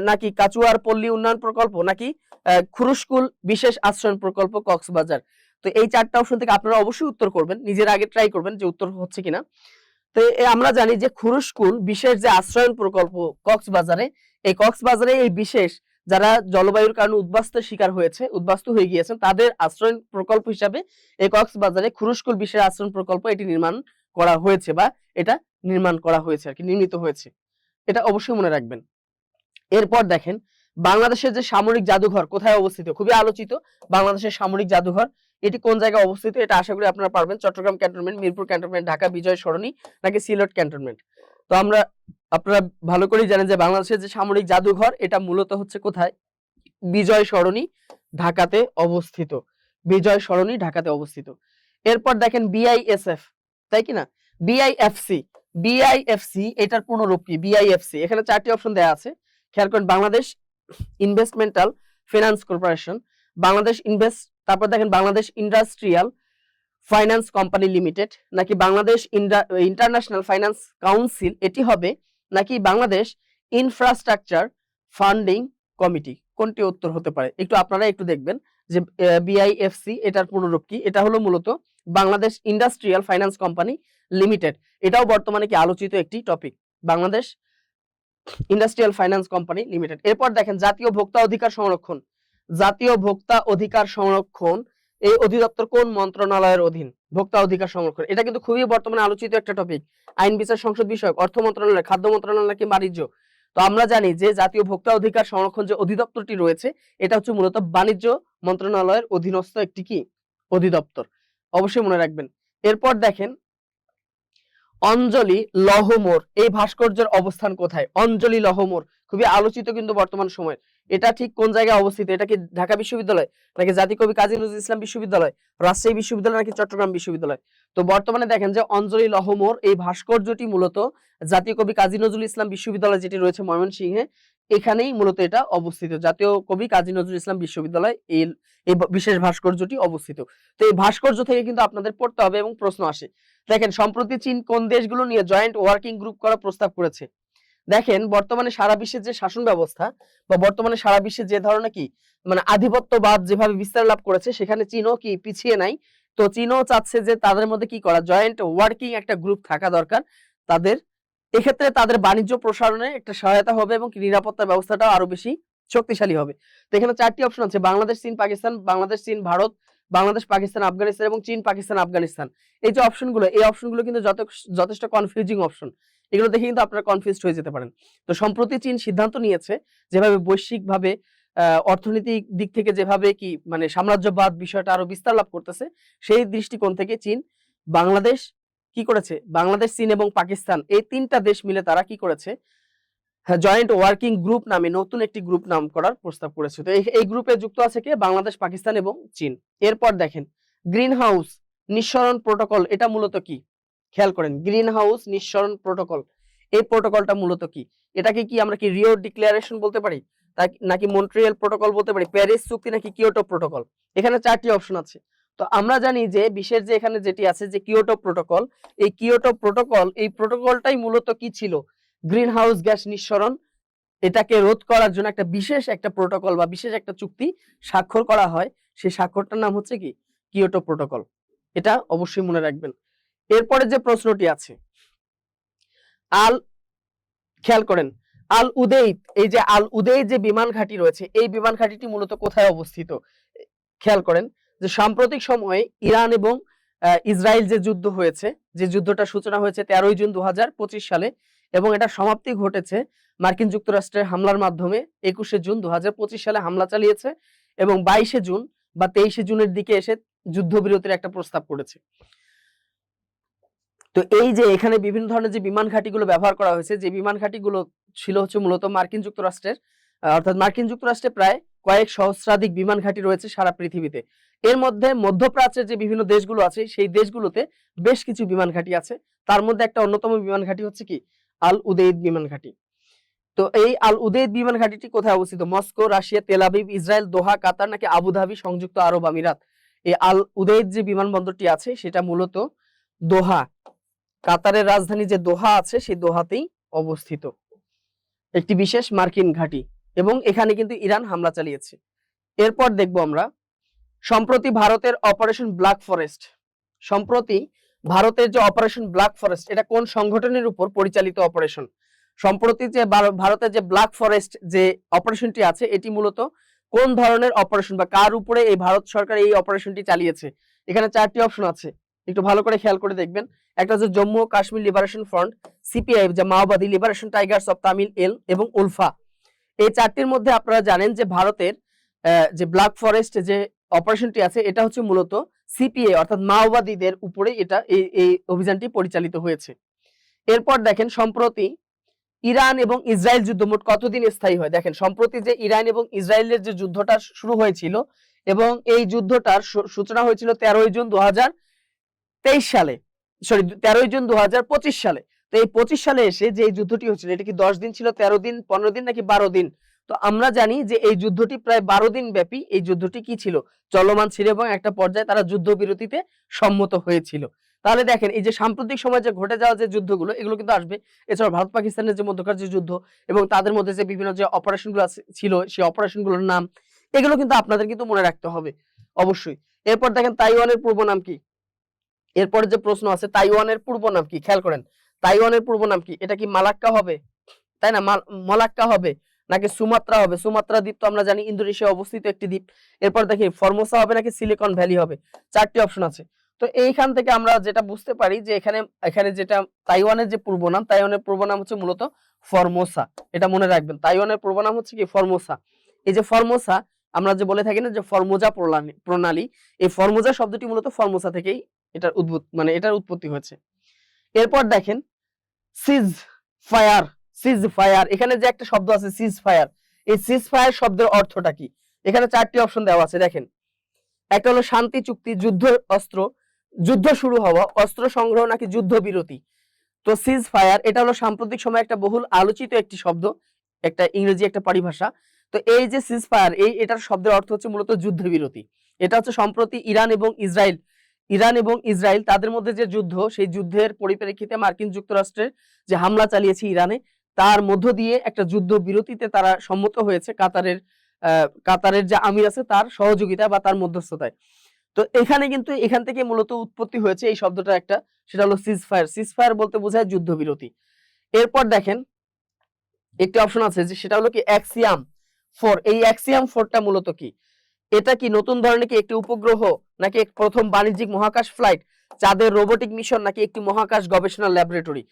নাকি কাচুয়ার পল্লী উন্নয়ন প্রকল্প, নাকি খুরুশকুল বিশেষ আশ্রয়ণ প্রকল্প কক্সবাজার? তো এই চারটা অপশন থেকে আপনারা অবশ্যই উত্তর করবেন, নিজের আগে ট্রাই করবেন যে উত্তর হচ্ছে কিনা। তো আমরা জানি যে খুরুশকুল বিশেষ যে আশ্রয়ণ প্রকল্প কক্সবাজারে, এই কক্সবাজারে এই বিশেষ যারা জলবায়ুর কারণে উদ্বাস্তের শিকার হয়েছে, উদ্বাস্তু হয়ে গিয়েছেন, তাদের আশ্রয়ণ প্রকল্প হিসাবে এই কক্সবাজারে খুরুশকুল বিশেষ আশ্রয়ণ প্রকল্প এটি নির্মাণ করা হয়েছে বা এটা নির্মাণ করা হয়েছে আর কি, নির্মিত হয়েছে। এটা অবশ্যই মনে রাখবেন। এরপর দেখেন, বাংলাদেশের যে সামরিক জাদুঘর কোথায় অবস্থিত? খুবই আলোচিত, বাংলাদেশের সামরিক জাদুঘর। এটি কোন জায়গায় অবস্থিত এটা আশা করি আপনারা পারবেন। চট্টগ্রাম ক্যান্টনমেন্ট, মিরপুর ক্যান্টনমেন্ট, ঢাকা, বিজয়, সরণি নাকি সিলেট ক্যান্টনমেন্ট। তো আমরা আপনারা ভালো করেই জানেন যে বাংলাদেশের যে সামরিক জাদুঘর, এটা মূলত হচ্ছে কোথায়? বিজয় সরণি ঢাকাতে অবস্থিত। বিজয় সরণি ঢাকাতে অবস্থিত। এরপর দেখেন বিআইএসএফ তাই কি না? বিআইএফসি বিআইএফসি এটার পুনরূপ কি? বিআইএফসি এখানে চারটি অপশন দেওয়া আছে। খেয়াল করেন, Bangladesh investmental finance corporation Bangladesh invest তারপর দেখেন Bangladesh industrial finance company limited নাকি বাংলাদেশ ইন্টারন্যাশনাল ফাইন্যান্স কাউন্সিল এটি হবে নাকি বাংলাদেশ ইনফ্রাস্ট্রাকচার ফান্ডিং কমিটি কোনটি উত্তর হতে পারে? একটু আপনারা একটু দেখবেন যে বিআইএফসি এটার পুনরূপ কি? এটা হলো মূলত Bangladesh industrial finance company limited এটাও বর্তমানে কি আলোচিত একটি topic Bangladesh industrial finance company limited এরপর দেখেন, জাতীয় ভোক্তা অধিকার সংরক্ষণ। জাতীয় ভোক্তা অধিকার সংরক্ষণ এই অধিদপ্তর কোন মন্ত্রণালয়ের অধীন? ভোক্তা অধিকার সংরক্ষণ। এটা কিন্তু খুবই বর্তমানে আলোচিত একটা টপিক আইন, বিচার, সংসদ বিষয়ক, অর্থ মন্ত্রণালয়, খাদ্য মন্ত্রণালয় নাকি বাণিজ্য? তো আমরা জানি যে জাতীয় ভোক্তা অধিকার সংরক্ষণ যে অধিদপ্তরটি রয়েছে, এটা হচ্ছে মূলত বাণিজ্য মন্ত্রণালয়ের অধীনস্থ একটি কি? অধিদপ্তর। অবশ্যই মনে রাখবেন। এরপর দেখেন, অঞ্জলি লহমোর। এই ভাস্কর্যের অবস্থান কোথায়? অঞ্জলি লহমোর। খুবই আলোচিত কিন্তু বর্তমান সময়ের। এটা ঠিক কোন জায়গায় অবস্থিত? এটা কি ঢাকা বিশ্ববিদ্যালয় নাকি জাতীয় কবি কাজী নজরুল ইসলাম বিশ্ববিদ্যালয়, রাজশাহী বিশ্ববিদ্যালয় নাকি চট্টগ্রাম বিশ্ববিদ্যালয়? তো বর্তমানে দেখেন যে অঞ্জলি লহমোর এই ভাস্কর্যটি মূলত জাতীয় কবি কাজী নজরুল ইসলাম বিশ্ববিদ্যালয় যেটি রয়েছে ময়মনসিংহে, এখানেই মূলত এটা অবস্থিত। জাতীয় কবি কাজী নজরুল ইসলাম বিশ্ববিদ্যালয় এই এই বিশেষ ভাস্কর্যটি অবস্থিত। তো এই ভাস্কর্য থেকে কিন্তু আপনাদের পড়তে হবে এবং প্রশ্ন আসে। দেখেন, সম্প্রতি চীন কোন দেশগুলো নিয়ে জয়েন্ট ওয়ার্কিং গ্রুপ করার প্রস্তাব করেছে? দেখেন, বর্তমানে সারা বিশ্বের যে শাসন ব্যবস্থা বা বর্তমানে সারা বিশ্বে যে ধরনের কি মানে আধিপত্যবাদ যেভাবে বিস্তার লাভ করেছে, সেখানে চীনও কি পিছিয়ে নাই? তো চীনও চাচ্ছে যে তাদের মধ্যে কি করা? জয়েন্ট ওয়ার্কিং একটা গ্রুপ থাকা দরকার। তাদের, এক্ষেত্রে তাদের বাণিজ্য প্রসারণে একটা সহায়তা হবে এবং নিরাপত্তা ব্যবস্থাটাও আরও বেশি শক্তিশালী হবে। তো এখানে চারটি অপশন আছে, বাংলাদেশ, চীন, পাকিস্তান, বাংলাদেশ, চীন, ভারত, বাংলাদেশ, পাকিস্তান, আফগানিস্তান এবং চীন, পাকিস্তান, আফগানিস্তান। এই যে অপশনগুলো এই অপশনগুলো কিন্তু যথেষ্ট কনফিউজিং অপশন এগুলো দেখে কিন্তু আপনারা কনফিউজড হয়ে যেতে পারেন। তো সম্প্রতি চীন সিদ্ধান্ত নিয়েছে যেভাবে বৈশ্বিকভাবে অর্থনৈতিক দিক থেকে যেভাবে কি মানে সাম্রাজ্যবাদ বিষয়টা আরও বিস্তার লাভ করতেছে, সেই দৃষ্টিকোণ থেকে চীন, বাংলাদেশ কি করেছে? বাংলাদেশ, চীন এবং পাকিস্তান এই তিনটা দেশ মিলে তারা কি করেছে? জয়েন্ট ওয়ার্কিং গ্রুপ নামে নতুন একটি গ্রুপ নাম করার প্রস্তাব করেছে। তো এই গ্রুপে যুক্ত আছে কে? বাংলাদেশ, পাকিস্তান এবং চীন। এরপর দেখেন গ্রিন হাউস নিঃসরণ প্রোটোকল এটা মূলত কি? খেয়াল করেন গ্রিন হাউস নিঃসরণ প্রোটোকল এই প্রোটোকলটা মূলত কি? এটাকে কি আমরা কি রিও ডিক্লারেশন বলতে পারি? নাকি মন্ট্রিয়াল প্রোটোকল বলতে পারি? প্যারিস চুক্তি নাকি কিয়োটো প্রোটোকল এখানে চারটি অপশন আছে। তো আমরা জানি যে, বিশেষ যে এখানে যেটি আছে যে কিয়োটো প্রোটোকল এই কিয়োটো প্রোটোকল এই প্রোটোকলটাই মূলত কি ছিল? গ্রিন হাউস গ্যাস নিঃসরণ, এটাকে রোধ করার জন্য একটা বিশেষ একটা প্রোটোকল বা বিশেষ একটা চুক্তি স্বাক্ষর করা হয়। সেই স্বাক্ষরটার নাম হচ্ছে কি? কিয়োটো প্রোটোকল এটা অবশ্যই মনে রাখবেন। এরপরে যে প্রশ্নটি আছে, আল, খেয়াল করেন, আল উদেইদ, এই যে আল উদেইদ যে বিমান ঘাঁটি রয়েছে, এই বিমান ঘাঁটিটি মূলত কোথায় অবস্থিত? খেয়াল করেন যে সাম্প্রতিক সময়ে ইরান এবং ইসরায়েল যে যুদ্ধ হয়েছে, যে যুদ্ধটা সূচনা হয়েছে তেরোই জুন দু হাজার পঁচিশ সালে এবং এটা সমাপ্তি ঘটেছে মার্কিন যুক্তরাষ্ট্রের হামলার মাধ্যমে একুশে জুন দু হাজার পঁচিশ সালে হামলা চালিয়েছে এবং বাইশে জুন বা তেইশে জুনের দিকে এসে যুদ্ধবিরতির একটা প্রস্তাব করেছে। তো এই যে এখানে বিভিন্ন ধরনের যে বিমান ঘাঁটিগুলো ব্যবহার করা হয়েছে, যে বিমান ঘাঁটিগুলো ছিল হচ্ছে মূলত মার্কিন যুক্তরাষ্ট্রের অর্থাৎ মার্কিন যুক্তরাষ্ট্রে প্রায় কয়েক সহস্রাধিক বিমান ঘাঁটি রয়েছে সারা পৃথিবীতে। এর মধ্যে মধ্যপ্রাচ্যের যে বিভিন্ন দেশগুলো আছে, সেই দেশগুলোতে বেশ কিছু বিমান ঘাঁটি আছে। তার মধ্যে একটা অন্যতম বিমান ঘাঁটি হচ্ছে কি? আল উদেইদ বিমান ঘাঁটি। তো এই আল উদেইদ বিমান ঘাঁটিটি কোথায় অবস্থিত? Moscow, Russia, Tel Aviv, Israel, Doha, Qatar নাকি আবুধাবি সংযুক্ত আরব আমিরাত? এই আল উদেইদ যে বিমানবন্দরটি আছে, সেটা মূলত দোহা। কাতারের রাজধানী যে দোহা আছে, সেই দোহাতেই অবস্থিত। একটি বিশেষ মার্কিন ঘাঁটি এবং এখানে কিন্তু ইরান হামলা চালিয়েছে। এরপর দেখব আমরা, সম্প্রতি ভারতের অপারেশন ব্ল্যাক ফরেস্ট, সম্প্রতি ভারতের যে অপারেশন ব্ল্যাক ফরেস্ট, এটা কোন সংগঠনের উপর পরিচালিত অপারেশন? সম্প্রতি যে ভারতের যে ব্ল্যাক ফরেস্ট যে অপারেশনটি আছে, এটি মূলত কোন ধরনের অপারেশন বা কার উপরে এই ভারত সরকার এই অপারেশনটি চালিয়েছে? এখানে চারটি অপশন আছে। একটু ভালো করে খেয়াল করে দেখবেন। একটা হচ্ছে জম্মু ও কাশ্মীর লিবারেশন ফ্রন্ট সিপিআই যে মাওবাদী লিবারেশন টাইগার্স অফ তামিল এল এবং উলফা এই চারটির মধ্যে আপনারা জানেন যে ভারতের যে ব্ল্যাক ফরেস্ট যে অপারেশনটি আছে, এটা হচ্ছে মূলত সিপিএ অর্থাৎ মাওবাদীদের উপরে এটা এই এই অভিযানটি পরিচালিত হয়েছে। এরপর দেখেন সম্প্রতি ইরান এবং ইসরায়েল যুদ্ধ মোট কতদিন স্থায়ী হয়? দেখেন সম্প্রতি যে ইরান এবং ইসরায়েলের যে যুদ্ধটা শুরু হয়েছিল এবং এই যুদ্ধটার সূচনা হয়েছিল তেরোই জুন দু হাজার তেইশ সালে সরি তেরোই জুন দু হাজার পঁচিশ সালে। তো এই পঁচিশ সালে এসে যে এই যুদ্ধটি হচ্ছিল এটা কি দশ দিন ছিল, তেরো দিন, পনেরো দিন নাকি বারো দিন? তো আমরা জানি যে এই যুদ্ধটি প্রায় বারো দিন ব্যাপী এই যুদ্ধটি কি ছিল? চলমান ছিল এবং একটা পর্যায়ে তারা যুদ্ধবিরতিতে সম্মত হয়েছিল। তাহলে দেখেন, এই যে সাম্প্রতিক সময় যে ঘটে যাওয়া যে যুদ্ধগুলো, এগুলো কিন্তু আসবে। এছাড়া ভারত পাকিস্তানের যে মধ্যকার যে যুদ্ধ এবং তাদের মধ্যে যে বিভিন্ন যে অপারেশনগুলো ছিল, সেই অপারেশনগুলোর নাম, এগুলো কিন্তু আপনাদের কিন্তু মনে রাখতে হবে, অবশ্যই। এরপর দেখেন তাইওয়ানের পূর্ব নাম কি? এরপর যে প্রশ্ন আছে, তাইওয়ানের পূর্ব নাম কি? খেয়াল করেন, তাইওয়ানের পূর্ব নাম কি? এটা কি মালাক্কা হবে? তাই না? মাল- মলাক্কা হবে নাকি সুমাত্রা হবে? সুমাত্রা দ্বীপ তো আমরা জানি ইন্দোনেশিয়া অবস্থিত একটি দ্বীপ। এরপর দেখি, ফরমোসা হবে নাকি সিলিকন ভ্যালি হবে? চারটি অপশন আছে। তো এইখান থেকে আমরা যেটা বুঝতে পারি যে এখানে এখানে যেটা তাইওয়ানের যে পূর্ব নাম, তাইওয়ানের পূর্ব নাম হচ্ছে মূলত ফরমোসা। এটা মনে রাখবেন, তাইওয়ানের পূর্ব নাম হচ্ছে কি? ফরমোসা। এই যে ফরমোসা, আমরা যে বলে থাকি না যে ফরমোজা প্রণালী, এই ফরমোজা শব্দটি মূলত ফরমোসা থেকেই এটার উদ্ভূত মানে এটার উৎপত্তি হয়েছে। এরপর দেখেন সিজ ফায়ার সিজ ফায়ার এখানে যে একটা শব্দ আছে সিজ ফায়ার এই সিজ ফায়ার শব্দের অর্থটা কি? এখানে চারটি অপশন দেওয়া আছে, দেখেন। একটা হলো শান্তি, চুক্তি, যুদ্ধ, অস্ত্র, যুদ্ধ শুরু হওয়া, অস্ত্র সংগ্রহ নাকি যুদ্ধ বিরতি। তো সিজ ফায়ার এটা হলো সাম্প্রতিক সময় একটা বহুল আলোচিত একটি শব্দ, একটা ইংরেজি একটা পরিভাষা। তো এই যে সিজ ফায়ার এই এটার শব্দের অর্থ হচ্ছে মূলত যুদ্ধ যুদ্ধবিরতি এটা হচ্ছে সম্প্রতি ইরান এবং ইসরায়েল ইরান এবং ইসরায়েল তাদের মধ্যে যে যুদ্ধ, সেই যুদ্ধের পরিপ্রেক্ষিতে মার্কিন যুক্তরাষ্ট্রের যে হামলা চালিয়েছে ইরানে, তার মধ্য দিয়ে একটা যুদ্ধ বিরতিতে তারা সম্মত হয়েছে কাতারের কাতারের যে আমির আছে তার সহযোগিতা বা তার মধ্যস্থতায়। তো এখানে কিন্তু এখান থেকে মূলত উৎপত্তি হয়েছে এই শব্দটা একটা, সেটা হলো সিজ ফায়ার সিজ ফায়ার বলতে বোঝায় যুদ্ধ যুদ্ধবিরতি। এরপর দেখেন, একটি অপশন আছে যে সেটা হলো কি অ্যাক্সিয়াম ফোর এই অ্যাক্সিয়াম ফোরটা মূলত কি? এটা কি নতুন ধরনের কি একটি উপগ্রহ নাকি প্রথম বাণিজ্যিক মহাকাশ ফ্লাইট চাঁদের রোবোটিক মিশন নাকি একটি মহাকাশ গবেষণা ল্যাবরেটরি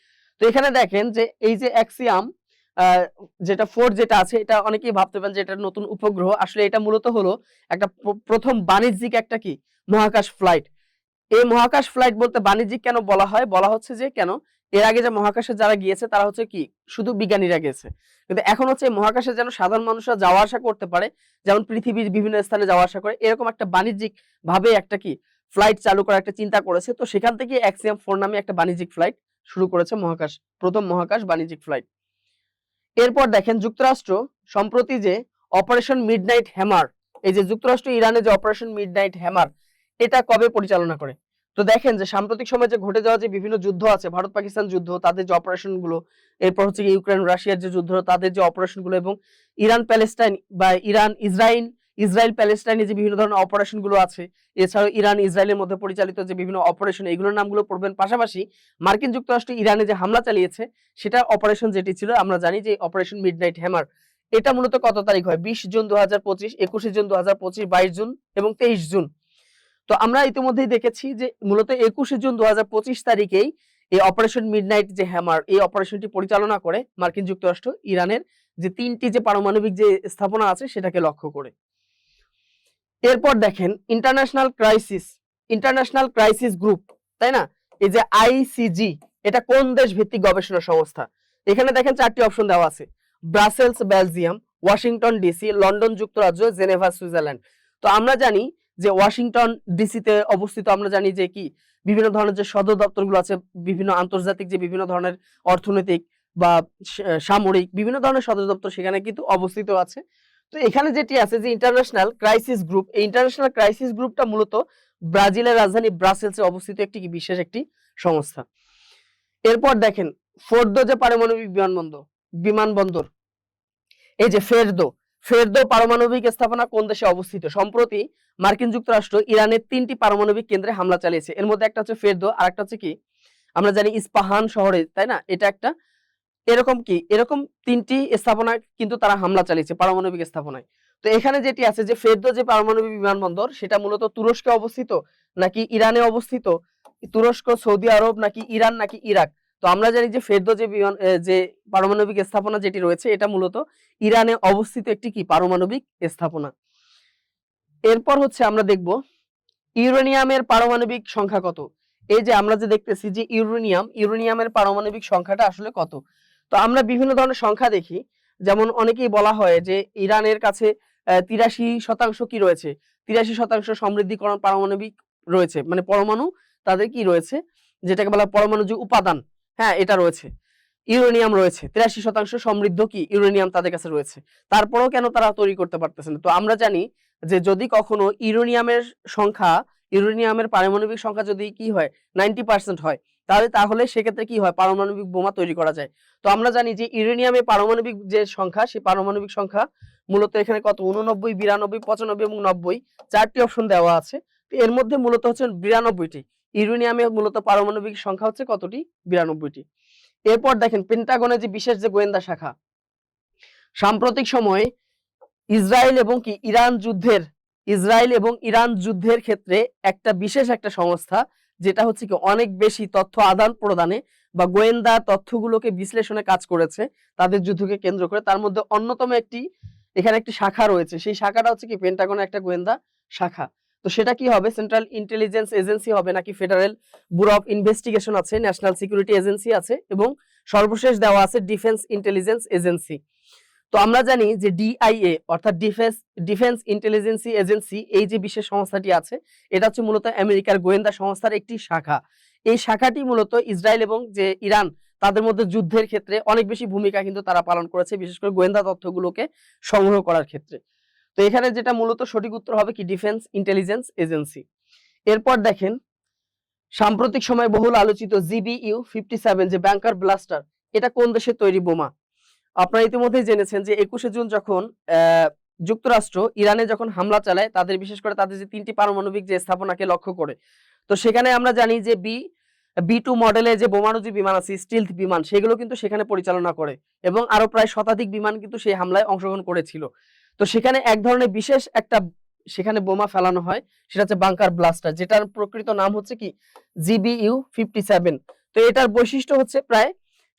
তো এখানে দেখেন যে এই যে অ্যাক্সিয়াম যেটা ফোর যেটা আছে, এটা অনেকেই ভাবতে পারেন যে এটা নতুন উপগ্রহ। আসলে এটা মূলত হলো একটা প্রথম বাণিজ্যিক একটা কি? মহাকাশ ফ্লাইট। এই মহাকাশ ফ্লাইট বলতে বাণিজ্যিক কেন বলা হয়? বলা হচ্ছে যে কেন? এর আগে যে মহাকাশে যারা গিয়েছে, তারা হচ্ছে কি? শুধু বিজ্ঞানীরা গেছে। কিন্তু এখন হচ্ছে মহাকাশে যেন সাধারণ মানুষরা যাওয়া আসা করতে পারে, যেমন পৃথিবীর বিভিন্ন স্থানে যাওয়া আসা করে, এরকম একটা বাণিজ্যিক ভাবে একটা কি ফ্লাইট চালু করার একটা চিন্তা করেছে। তো সেখান থেকে অ্যাক্সিয়াম ফোর নামে একটা বাণিজ্যিক ফ্লাইট শুরু করেছে মহাকাশ, প্রথম মহাকাশ বাণিজ্যিক ফ্লাইট এরপর দেখেন যুক্তরাষ্ট্র, সম্প্রতি যে অপারেশন মিডনাইট হ্যামার এই যে যুক্তরাষ্ট্র ইরানে যে অপারেশন মিডনাইট হ্যামার এটা কবে পরিচালনা করে? তো দেখেন যে সাম্প্রতিক সময়ে যে ঘটে যাওয়া যে বিভিন্ন যুদ্ধ আছে, ভারত পাকিস্তান যুদ্ধ, তাদের যে অপারেশনগুলো, এরপর হচ্ছে ইউক্রেন, রাশিয়ার যে যুদ্ধ, তাদের যে অপারেশনগুলো এবং ইরান, প্যালেস্টাইন বা ইরান ইসরায়েল ইসরায়েল প্যালেস্টাইনে যে বিভিন্ন ধরনের অপারেশনগুলো আছে, এছাড়াও ইরান ইসরায়েলের মধ্যে পরিচালিত যে বিভিন্ন অপারেশন এগুলোর নামগুলো পড়বেন। পাশাপাশি মার্কিন যুক্তরাষ্ট্র ইরানে যে হামলা চালিয়েছে সেটা অপারেশন যেটি ছিল, আমরা জানি যে অপারেশন মিডনাইট হ্যামার এটা মূলত কত তারিখ হয়? বিশ জুন দু হাজার পঁচিশ, একুশে জুন দু হাজার পঁচিশ, বাইশ জুন এবং তেইশ জুন। তো আমরা ইতিমধ্যেই দেখেছি যে মূলত একুশে জুন দু হাজার পঁচিশ তারিখেই এই অপারেশন মিডনাইট যে হ্যামার এই অপারেশনটি পরিচালনা করে মার্কিন যুক্তরাষ্ট্র, ইরানের যে তিনটি যে পারমাণবিক যে স্থাপনা আছে সেটাকে লক্ষ্য করে। এরপর দেখেন international crisis international crisis group তাই না? এই যে আইসিজি এটা কোন দেশ ভিত্তিক গবেষণা সংস্থা? এখানে দেখেন চারটি অপশন দেওয়া আছে। Brussels Belgium Washington DC London যুক্তরাজ্য জেনেভা সুইজারল্যান্ড তো আমরা জানি যে ওয়াশিংটন ডিসিতে অবস্থিত আমরা জানি যে কি বিভিন্ন ধরনের যে সদর দপ্তরগুলো আছে, বিভিন্ন আন্তর্জাতিক যে বিভিন্ন ধরনের অর্থনৈতিক বা সামরিক বিভিন্ন ধরনের সদর দপ্তর সেখানে কিন্তু অবস্থিত আছে। তো এখানে যেটি আছে যে ইন্টারন্যাশনাল ক্রাইসিস গ্রুপ এই ইন্টারন্যাশনাল ক্রাইসিস গ্রুপটা মূলত ব্রাজিলের রাজধানী ব্রাসেলসে অবস্থিত একটি বিশেষ একটি সংস্থা। এরপর দেখেন, ফোর্দো যে পারমাণবিক বিমানবন্দর বিমানবন্দর, এই যে ফেরদো ফেরদো পারমাণবিক স্থাপনা কোন দেশে অবস্থিত? সম্প্রতি মার্কিন যুক্তরাষ্ট্র ইরানের তিনটি পারমাণবিক কেন্দ্রে হামলা চালিয়েছে। এর মধ্যে একটা হচ্ছে ফেরদো আর একটা হচ্ছে কি? আমরা জানি ইস্পাহান শহরে, তাই না? এটা একটা এরকম কি? এরকম তিনটি স্থাপনা কিন্তু তারা হামলা চালিয়েছে, পারমাণবিক স্থাপনায়। তো এখানে যেটি আছে যে ফেরদো যে পারমাণবিক বিমানবন্দর, সেটা মূলত তুরস্কে অবস্থিত নাকি ইরানে অবস্থিত? তুরস্ক, সৌদি আরব নাকি ইরান নাকি ইরাক? তো আমরা জানি যে ফেরদো যে বিমান যে পারমাণবিক স্থাপনা যেটি রয়েছে, এটা মূলত ইরানে অবস্থিত একটি কি? পারমাণবিক স্থাপনা। এরপর হচ্ছে আমরা দেখব ইউরেনিয়ামের পারমাণবিক সংখ্যা কত। এই যে আমরা যে দেখতেছি যে ইউরেনিয়াম, ইউরেনিয়ামের পারমাণবিক সংখ্যাটা আসলে কত। তো আমরা বিভিন্ন ধরনের সংখ্যা দেখি। যেমন অনেকেই বলা হয় যে ইরানের কাছে তিরাশি শতাংশ কি রয়েছে? তিরাশি শতাংশ সমৃদ্ধিকরণ পারমাণবিক রয়েছে। মানে পরমাণু তাদের কি রয়েছে? যেটাকে বলা পরমাণু যে উপাদান। হ্যাঁ এটা রয়েছে। ইউরেনিয়াম রয়েছে। তিরাশি শতাংশ সমৃদ্ধ কি? ইউরেনিয়াম তাদের কাছে রয়েছে। তারপরেও কেন তারা তৈরি করতে পারতেছে না? তো আমরা জানি যে যদি কখনো ইউরেনিয়ামের সংখ্যা, ইউরেনিয়ামের পারমাণবিক সংখ্যা যদি কি হয়, নাইনটি পার্সেন্ট হয়, তাহলে তাহলে সেক্ষেত্রে কি হয়? পারমাণবিক বোমা তৈরি করা যায়। তো আমরা জানি যে ইউরেনিয়ামের পারমাণবিক যে সংখ্যা, সেই পারমাণবিক সংখ্যা মূলত এখানে কত? উননব্বই বিরানব্বই, পঁচানব্বই এবং নব্বই, চারটি অপশন দেওয়া আছে। এর মধ্যে মূলত হচ্ছে বিরানব্বইটি। ইউরেনিয়ামে মূলত পারমাণবিক সংখ্যা হচ্ছে কতটি? বিরানব্বইটি। এরপর দেখেন, পেন্টাগনের যে বিশেষ যে গোয়েন্দা শাখা, সাম্প্রতিক সময়ে ইসরায়েল এবং কি ইরান যুদ্ধের, ইসরায়েল এবং ইরান যুদ্ধের ক্ষেত্রে একটা বিশেষ একটা সংস্থা, যেটা হচ্ছে কি অনেক বেশি তথ্য আদান প্রদানে বা গোয়েন্দা তথ্যগুলোকে বিশ্লেষণে কাজ করেছে, তাদের যুদ্ধকে কেন্দ্র করে। তার মধ্যে অন্যতম একটি, এখানে একটি শাখা রয়েছে। সেই শাখাটা হচ্ছে কি পেন্টাগনের একটা গোয়েন্দা শাখা। তো সেটা কি হবে? সেন্ট্রাল ইন্টেলিজেন্স এজেন্সি হবে নাকি ফেডারেল ব্যুরো অফ ইনভেস্টিগেশন আছে ন্যাশনাল সিকিউরিটি এজেন্সি আছে এবং সর্বশেষ দেওয়া আছে ডিফেন্স ইন্টেলিজেন্স এজেন্সি তো আমরা জানি যে ডিআইএ অর্থাৎ ডিফেন্স ডিফেন্স ইন্টেলিজেন্সি এজেন্সি এই যে বিশেষ সংস্থাটি আছে, এটা হচ্ছে মূলত আমেরিকার গোয়েন্দা সংস্থার একটি শাখা। এই শাখাটি মূলত ইসরায়েল এবং যে ইরান, তাদের মধ্যে যুদ্ধের ক্ষেত্রে অনেক বেশি ভূমিকা কিন্তু তারা পালন করেছে, বিশেষ করে গোয়েন্দা তথ্যগুলোকে সংগ্রহ করার ক্ষেত্রে। তো এখানে যেটা মূলত সঠিক উত্তর হবে কি? ডিফেন্স ইন্টেলিজেন্স এজেন্সি এরপর দেখেন, সাম্প্রতিক সময়ে বহুল আলোচিত জিবিইউ ফিফটি সেভেন যে ব্যাংকার ব্লাস্টার এটা কোন দেশের তৈরি বোমা? আপনারা ইতিমধ্যেই জেনেছেন যে একুশে জুন যখন যুক্তরাষ্ট্র ইরানে যখন হামলা চালায়, তাদের বিশেষ করে তাদের যে তিনটি পারমাণবিক যে স্থাপনাকে লক্ষ্য করে, তো সেখানে আমরা জানি যে বি বি টু মডেলে যে বোমাণু বিমান আছে স্টিলথ বিমান, সেগুলো কিন্তু সেখানে পরিচালনা করে এবং আরও প্রায় শতাধিক বিমান কিন্তু সেই হামলায় অংশগ্রহণ করেছিল। তো সেখানে এক ধরনের বিশেষ একটা সেখানে বোমা ফেলানো হয়, সেটা হচ্ছে বাংকার ব্লাস্টার যেটার প্রকৃত নাম হচ্ছে কি? জিবিইউ ফিফটি সেভেন তো এটার বৈশিষ্ট্য হচ্ছে প্রায়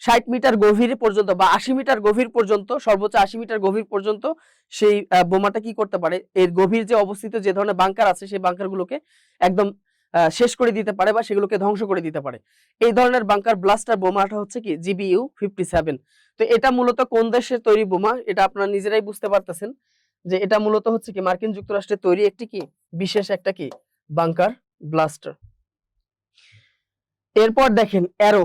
ষাট মিটার গভীর পর্যন্ত বা আশি মিটার গভীর পর্যন্ত, সর্বোচ্চ আশি মিটার গভীর পর্যন্ত সেই বোমাটা কি করতে পারে? এর গভীর যে অবস্থিত যে ধরনের বাংকার আছে, সেই বাংকারগুলোকে একদম শেষ করে দিতে পারে বা সেগুলোকে ধ্বংস করে দিতে পারে। এই ধরনের বাংকার ব্লাস্টার বোমাটা হচ্ছে কি? জিবিইউ ফিফটি সেভেন তো এটা মূলত কোন দেশের তৈরি বোমা? এটা আপনারা নিজেরাই বুঝতে পারতেছেন যে এটা মূলত হচ্ছে কি? মার্কিন যুক্তরাষ্ট্রের তৈরি একটি কি? বিশেষ একটা কি? বাংকার ব্লাস্টার এরপর দেখেন অ্যারো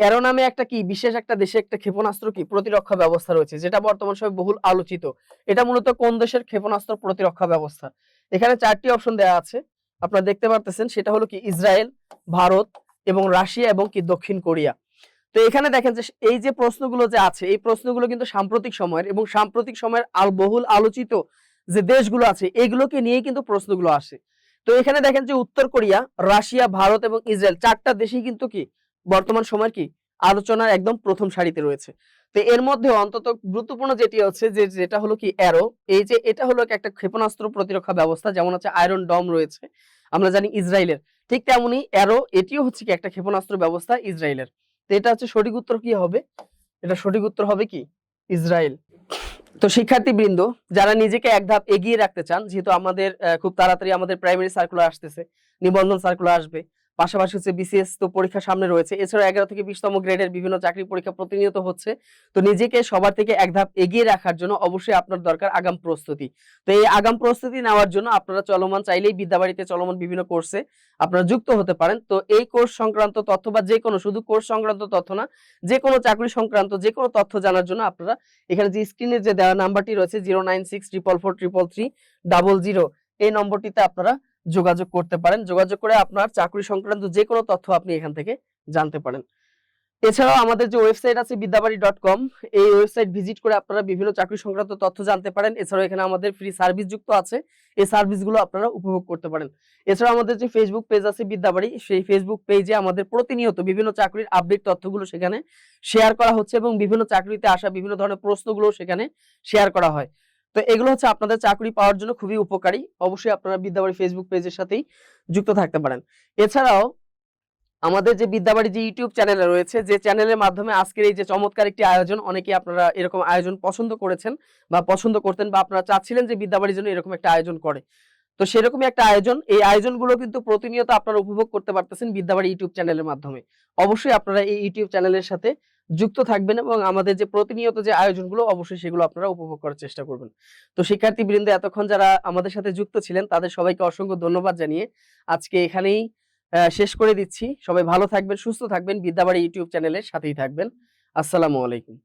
অ্যারো নামে একটা কি? বিশেষ একটা দেশে একটা ক্ষেপণাস্ত্র কি? প্রতিরক্ষা ব্যবস্থা রয়েছে, যেটা বর্তমান সময়ে বহুল আলোচিত। এটা মূলত কোন দেশের ক্ষেপণাস্ত্র প্রতিরক্ষা ব্যবস্থা? এখানে চারটি অপশন দেওয়া আছে। আপনারা দেখতে পারতেছেন, সেটা হলো কি ইসরায়েল, ভারত এবং রাশিয়া এবং কি দক্ষিণ কোরিয়া। তো এখানে দেখেন যে এই যে প্রশ্নগুলো যে আছে, এই প্রশ্নগুলো কিন্তু সাম্প্রতিক সময়ের এবং সাম্প্রতিক সময়ের আল বহুল আলোচিত যে দেশগুলো আছে, এগুলোকে নিয়ে কিন্তু প্রশ্নগুলো আসে। তো এখানে দেখেন যে উত্তর কোরিয়া, রাশিয়া, ভারত এবং ইসরায়েল চারটা দেশই কিন্তু কি বর্তমান সময়ের কি আলোচনার একদম প্রথম সারিতে রয়েছে। তো এর মধ্যে অন্তত গুরুত্বপূর্ণ যেটি হচ্ছে যে, যেটা হলো কি অ্যারো এই যে এটা হলো একটা ক্ষেপণাস্ত্র প্রতিরক্ষা ব্যবস্থা, যেমন হচ্ছে আয়রন ডম রয়েছে, আমরা জানি ইসরায়েলের। ঠিক তেমনি অ্যারো এটিও হচ্ছে কি একটা ক্ষেপণাস্ত্র ব্যবস্থা ইসরায়েলের। তো এটা হচ্ছে সঠিক উত্তর কি হবে? এটা সঠিক উত্তর হবে কি? ইসরায়েল। তো শিক্ষার্থী বৃন্দ যারা নিজেকে এক ধাপ এগিয়ে রাখতে চান, যেহেতু আমাদের খুব তাড়াতাড়ি আমাদের প্রাইমারি সার্কুলার আসতেছে, নিবন্ধন সার্কুলার আসবে পাশাপাশি হচ্ছে বিসিএস তো পরীক্ষা সামনে রয়েছে। এছাড়া এগারো থেকে বিশতম গ্রেডের বিভিন্ন চাকরি পরীক্ষা প্রতিনিয়ত হচ্ছে। তো নিজেকে সবার থেকে এক ধাপ এগিয়ে রাখার জন্য অবশ্যই আপনার দরকার আগাম প্রস্তুতি। তো এই আগাম প্রস্তুতি নেওয়ার জন্য আপনারা চলমান চাইলেই বিদ্যাবাড়িতে চলমান বিভিন্ন কোর্সে আপনারা যুক্ত হতে পারেন। তো এই কোর্স সংক্রান্ত তথ্য বা যে কোনো শুধু কোর্স সংক্রান্ত তথ্য না, যে কোনো চাকরি সংক্রান্ত যে কোনো তথ্য জানার জন্য আপনারা এখানে যে স্ক্রিনে যে দেওয়া নাম্বারটি রয়েছে zero nine six triple four triple three double zero এই নম্বরটিতে আপনারা যোগাযোগ করতে পারেন। যোগাযোগ করে আপনার চাকরি সংক্রান্ত যে কোনো তথ্য আপনি এখান থেকে জানতে পারেন। এছাড়াও আমাদের যে ওয়েবসাইট আছে বিদ্যাবাড়ি ডট কম, এই ওয়েবসাইট ভিজিট করে আপনারা বিভিন্ন চাকরি সংক্রান্ত তথ্য জানতে পারেন। এছাড়াও এখানে আমাদের ফ্রি সার্ভিস যুক্ত আছে। এই সার্ভিসগুলো আপনারা উপভোগ করতে পারেন। এছাড়াও আমাদের যে ফেসবুক পেজ আছে বিদ্যাবাড়ি, সেই ফেসবুক পেজে আমাদের প্রতিনিয়ত বিভিন্ন চাকরির আপডেট তথ্যগুলো সেখানে শেয়ার করা হচ্ছে এবং বিভিন্ন চাকরিতে আসা বিভিন্ন ধরনের প্রশ্নগুলো সেখানে শেয়ার করা হয়। তো এগুলো হচ্ছে আপনাদের চাকরি পাওয়ার জন্য খুবই উপকারী। অবশ্যই আপনারা বিদ্যাবাড়ি ফেসবুক পেজের সাথেই যুক্ত থাকতে পারেন। এছাড়াও আমাদের যে বিদ্যাবাড়ি যে ইউটিউব চ্যানেল রয়েছে, যে চ্যানেলের মাধ্যমে আজকের এই যে চমৎকার একটি আয়োজন অনেকে আপনারা এরকম আয়োজন পছন্দ করেছেন বা পছন্দ করতেন বা আপনারা চাচ্ছিলেন যে বিদ্যাবাড়ির জন্য এরকম একটা আয়োজন করে। তো সেরকমই একটা আয়োজন। এই আয়োজনগুলো কিন্তু প্রতিনিয়ত আপনারা উপভোগ করতে পারতেছেন বিদ্যাবাড়ি ইউটিউব চ্যানেলের মাধ্যমে। অবশ্যই আপনারা এই ইউটিউব চ্যানেলের সাথে যুক্ত থাকবেন এবং আমাদের যে প্রতিনিয়ত যে আয়োজনগুলো, অবশ্যই সেগুলো আপনারা উপভোগ করার চেষ্টা করবেন। তো শিক্ষার্থী বৃন্দ এতক্ষণ যারা আমাদের সাথে যুক্ত ছিলেন, তাদের সবাইকে অসংখ্য ধন্যবাদ জানিয়ে আজকে এখানেই শেষ করে দিচ্ছি। সবাই ভালো থাকবেন, সুস্থ থাকবেন। বিদ্যাবাড়ি ইউটিউব চ্যানেলের সাথেই থাকবেন। আসসালামু আলাইকুম।